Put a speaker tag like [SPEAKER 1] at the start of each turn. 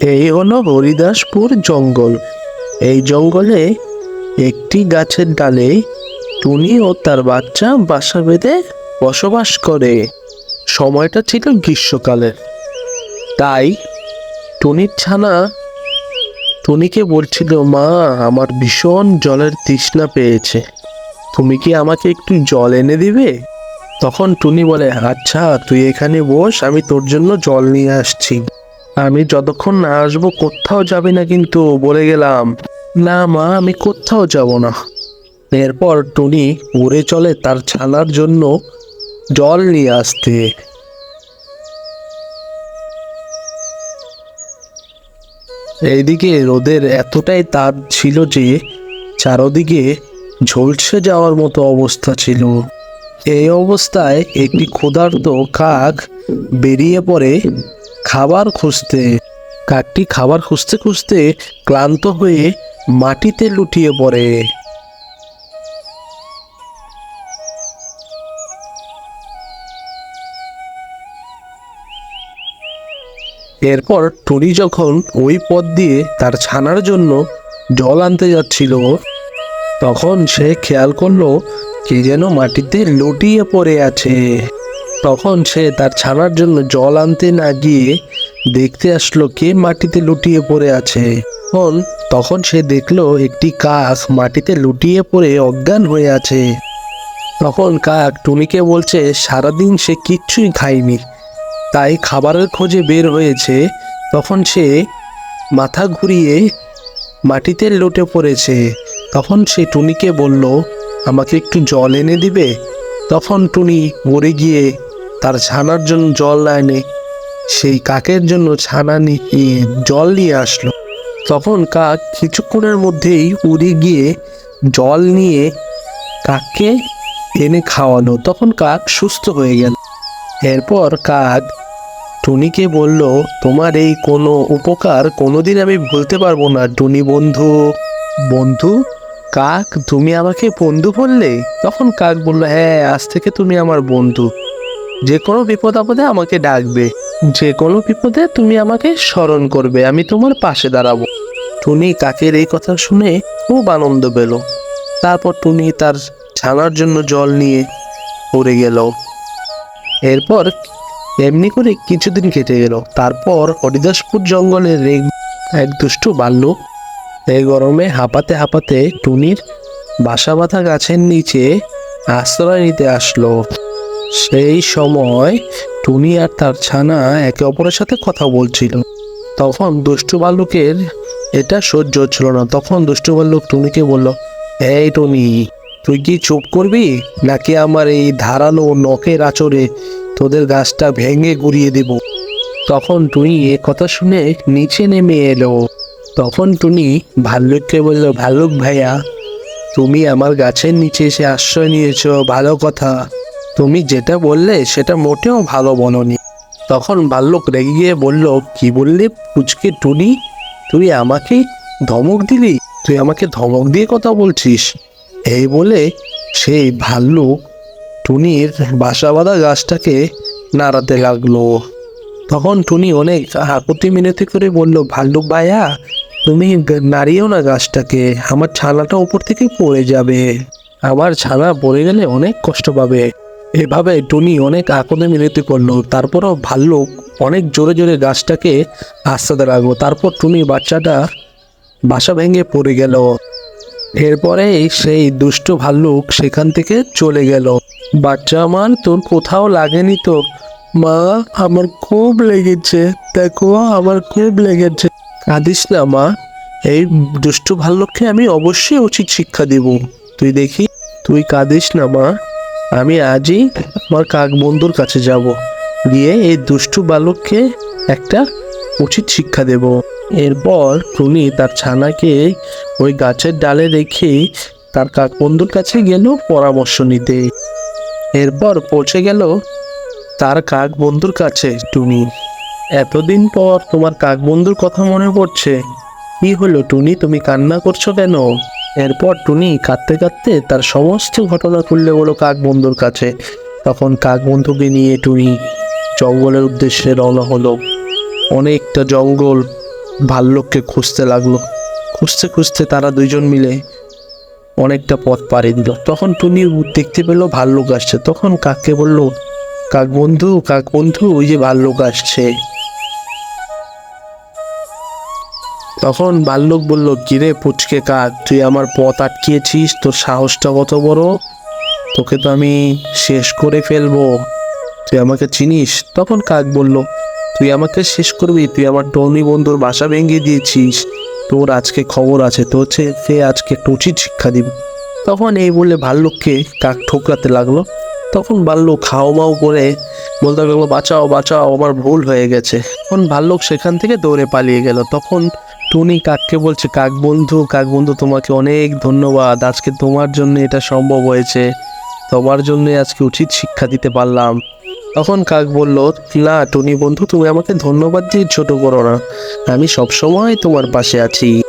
[SPEAKER 1] এই হলো হরিদাসপুর জঙ্গল। এই জঙ্গলে একটি গাছের ডালে টুনি ও তার বাচ্চা বাসা বেঁধে বসবাস করে। সময়টা ছিল গ্রীষ্মকালের। তাই টুনির ছানা টুনিকে বলছিল, মা, আমার ভীষণ জলের তৃষ্ণা পেয়েছে। তুমি কি আমাকে একটু জল এনে দিবে? তখন টুনি বলে আচ্ছা তুই এখানে বস, আমি তোর জন্য জল নিয়ে আসছি। আমি যতক্ষণ না আসব, কোথাও যাবি না কিন্তু, বলে গেলাম। না মা, আমি কোথাও যাব না। এরপর টুনি উড়ে চলে তার ছানার জন্য জল নিয়ে আসতে। এইদিকে রোদের এতটাই তাপ ছিল যে, চারদিকে ঝলসে যাওয়ার মতো অবস্থা ছিল। এই অবস্থায় একটি ক্ষুধার্ত কাক বেরিয়ে পড়ে খাবার খুঁজতে কাকটি খাবার খুঁজতে খুঁজতে ক্লান্ত হয়ে মাটিতে লুটিয়ে পড়ে। এরপর টুনি যখন ওই পথ দিয়ে তার ছানার জন্য জল আনতে যাচ্ছিল, তখন সে খেয়াল করল কে যেন মাটিতে লুটিয়ে পড়ে আছে। তখন সে তার ছানার জন্য জল আনতে না গিয়ে দেখতে আসলো কে মাটিতে লুটিয়ে পড়ে আছে। তখন তখন সে দেখল একটি কাক মাটিতে লুটিয়ে পড়ে অজ্ঞান হয়ে আছে। তখন কাক টুনিকে বলছে, সারাদিন সে কিচ্ছুই খায়নি। তাই খাবারের খোঁজে বের হয়েছে। তখন সে মাথা ঘুরিয়ে মাটিতে লুটে পড়েছে। তখন সে টুনিকে বলল, আমাকে একটু জল এনে দিবে? তখন টুনি মরে গিয়ে তার ছানার জন্য জল এনে সেই কাকের জন্য ছানা নিয়ে জল নিয়ে আসলো। তখন কাক কিছুক্ষণের মধ্যেই উড়ে গিয়ে জল নিয়ে কাককে এনে খাওয়ানো তখন কাক সুস্থ হয়ে গেল। এরপর কাক টুনিকে বলল, তোমার এই কোনো উপকার কোনোদিন আমি ভুলতে পারব না, টুনি বন্ধু। বন্ধু, কাক, তুমি আমাকে বন্ধু বললে? তখন কাক বলল হ্যাঁ আজ থেকে তুমি আমার বন্ধু। যে কোনো বিপদ আপদে আমাকে ডাকবে। যে কোনো বিপদে তুমি আমাকে স্মরণ করবে। আমি তোমার পাশে দাঁড়াবো। টুনি কাকের এই কথা শুনে খুব আনন্দ পেল। তারপর টুনি তার ছানার জন্য জল নিয়ে পড়ে গেল। এরপর এমনি করে কিছুদিন কেটে গেল। তারপর হরিদাসপুর জঙ্গলের এক- এক দুষ্টু বাল্যক এই গরমে হাঁপাতে হাঁপাতে টুনির বাসা বাঁধা গাছের নিচে আশ্রয় নিতে আসলো। সেই সময় টুনি আর তার ছানা একে অপরের সাথে কথা বলছিল। তখন দুষ্টু ভাল্লুকের এটা সহ্য হচ্ছিল না। তখন দুষ্টু ভাল্লুক টুনিকে বলল, এই টুনি, তুই কি চুপ করবি? নাকি আমার এই ধারালো নখের আচরে তোদের গাছটা ভেঙে গুড়িয়ে দেব? তখন টুনি এ কথা শুনে নিচে নেমে এলো। তখন টুনি ভাল্লুককে বলল ভাল্লুক ভাইয়া, তুমি আমার গাছের নিচে এসে আশ্রয় নিয়েছ। ভালো কথা। তুমি যেটা বললে সেটা মোটেও ভালো বলনি। তখন ভাল্লুক রেগে গিয়ে বলল, কি বললি? পুচকে টুনি, তুই আমাকে ধমক দিলি? তুই আমাকে ধমক দিয়ে কথা বলছিস? এই বলে সেই ভাল্লুক টুনির বাসা বাঁধা গাছটাকে নাড়াতে লাগল। তখন টুনি অনেক আপত্তি মিনতি করে বলল, ভাল্লুক ভাইয়া তুমি নাড়িও না গাছটাকে, আমার ছানাটা উপর থেকে পড়ে যাবে। আমার ছানা পড়ে গেলে অনেক কষ্ট পাবে। এভাবে টুনি অনেক আকদে মিনতি করল, তারপরও ভাল্লুক অনেক জোরে জোরে গাছটাকে আস্তে লাগল তারপর টুনি বাচ্চাটা বাসা ভেঙে পড়ে গেল। এরপরে সেই দুষ্ট ভাল্লুক সেখান থেকে চলে গেল। বাচ্চা আমার, তোর কোথাও লাগেনি তো? মা, আমার খুব লেগেছে। দেখো, আমার খুব লেগেছে। কাঁদিস না, মা। এই দুষ্টু ভাল্লুককে আমি অবশ্যই উচিত শিক্ষা দেব। তুই দেখি, তুই কাঁদিস না, মা। আমি আজই আমার কাক বন্ধুর কাছে যাব। গিয়ে এই দুষ্টু বালককে একটা উচিত শিক্ষা দেব। এরপর টুনি তার ছানাকে ওই গাছের ডালে রেখে তার কাক বন্ধুর কাছে গেল পরামর্শ নিতে। এরপর পৌঁছে গেল তার কাক বন্ধুর কাছে টুনি। এতদিন পর তোমার কাক বন্ধুর কথা মনে পড়ছে। কি হলো টুনি, তুমি কান্না করছ কেন? এরপর টুনি কাঁদতে কাঁদতে তার সমস্ত ঘটনা তুললে বলো কাক বন্ধুর কাছে। তখন কাক বন্ধুকে নিয়ে টুনি জঙ্গলের উদ্দেশ্যে রওনা হলো। অনেকটা জঙ্গল ভাল্লুককে খুঁজতে লাগল। খুঁজতে খুঁজতে তারা দুইজন মিলে অনেকটা পথ পাড়ি দিল। তখন টুনি দেখতে পেল ভাল্লুক আসছে। তখন কাককে বলল, কাক বন্ধু কাক বন্ধু, ওই যে ভাল্লুক আসছে। তখন ভাল্লুক বলল, কিরে পুচকে কাক তুই আমার পথ আটকিয়েছিস? তোর সাহসটা কত বড়? তোকে তো আমি শেষ করে ফেলব। তুই আমাকে চিনিস? তখন কাক বলল, তুই আমাকে শেষ করবি, তুই আমার টনি বন্ধুর বাসা ভেঙে দিয়েছিস। তোর আজকে খবর আছে, তোর সে- সে আজকে একটা উচিত শিক্ষা দিব। তখন এই বলে ভাল্লুককে কাক ঠোকরাতে লাগল। তখন ভাল্লুক খাও মাও করে বলতে লাগল, বাঁচাও বাঁচাও, আমার ভুল হয়ে গেছে। তখন ভাল্লুক সেখান থেকে দৌড়ে পালিয়ে গেল। তখন টুনি কাককে বলছে, কাক বন্ধু কাক বন্ধু, তোমাকে অনেক ধন্যবাদ। আজকে তোমার জন্য এটা সম্ভব হয়েছে। তোমার জন্যে আজকে উচিত শিক্ষা দিতে পারলাম। তখন কাক বলল, না টুনি বন্ধু, তুমি আমাকে ধন্যবাদ দিয়ে ছোট করো না। আমি সবসময় তোমার পাশে আছি।